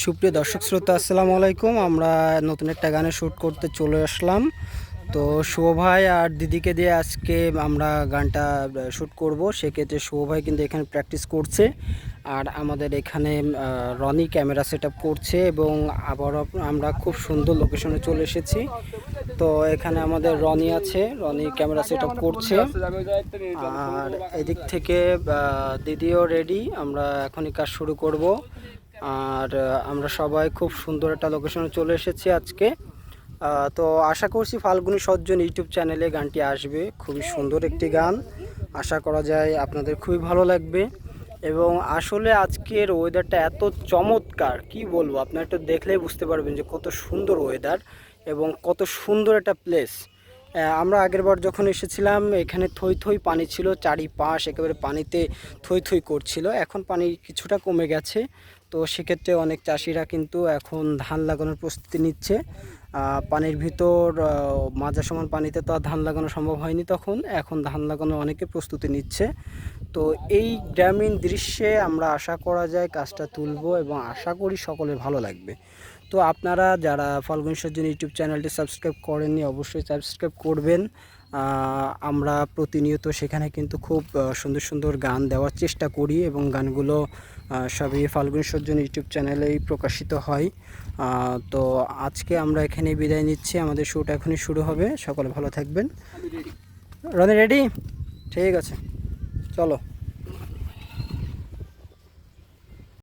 সুপ্রিয় দর্শক শ্রোতা, আসসালামু আলাইকুম। আমরা নতুন একটা গানে শ্যুট করতে চলে আসলাম। তো শুভ ভাই আর দিদিকে দিয়ে আজকে আমরা গানটা শ্যুট করব। সেক্ষেত্রে শুভ ভাই কিন্তু এখানে প্র্যাকটিস করছে। আর আমাদের এখানে রনি ক্যামেরা সেট করছে এবং আবার আমরা খুব সুন্দর লোকেশনে চলে এসেছি। তো এখানে আমাদের রনি আছে, রনি ক্যামেরা সেট করছে। আর এদিক থেকে দিদিও রেডি আমরা এখনই কাজ শুরু করব। আর আমরা সবাই খুব সুন্দর একটা লোকেশনে চলে এসেছি আজকে। তো আশা করছি ফাল্গুনি সজ্জন ইউটিউব চ্যানেলে গানটি আসবে। খুবই সুন্দর একটি গান। আশা করা যায় আপনাদের খুবই ভালো লাগবে। এবং আসলে আজকের ওয়েদারটা এত চমৎকার, কি বলব? আপনারা একটু দেখলেই বুঝতে পারবেন যে কত সুন্দর ওয়েদার এবং কত সুন্দর একটা প্লেস আমরা আগের বার যখন এসেছিলাম, এখানে থই থই পানি ছিল, চারিপাশ একেবারে পানিতে থই থই করছিল। এখন পানি কিছুটা কমে গেছে। তো সেক্ষেত্রে অনেক চাষিরা কিন্তু এখন ধান লাগানোর প্রস্তুতি নিচ্ছে। পানির ভিতর মাজা সমান পানিতে তো আর ধান লাগানো সম্ভব হয়নি তখন। এখন ধান লাগানোর অনেকে প্রস্তুতি নিচ্ছে। তো এই গ্রামীণ দৃশ্যে আমরা আশা করা যায়, কাজটা তুলব এবং আশা করি সকলের ভালো লাগবে। তো আপনারা যারা ফাল্গুন সজ্জন ইউটিউব চ্যানেলটি সাবস্ক্রাইব করেননি অবশ্যই সাবস্ক্রাইব করবেন। আমরা প্রতিনিয়ত সেখানে কিন্তু খুব সুন্দর সুন্দর গান দেওয়ার চেষ্টা করি এবং গানগুলো সবই ফাল্গুন সজ্জন ইউটিউব চ্যানেলেই প্রকাশিত হয়। তো আজকে আমরা এখানে বিদায় নিচ্ছি। আমাদের শ্যুট এখনই শুরু হবে। সকলে ভালো থাকবেন। রনি রেডি ঠিক আছে। চলো।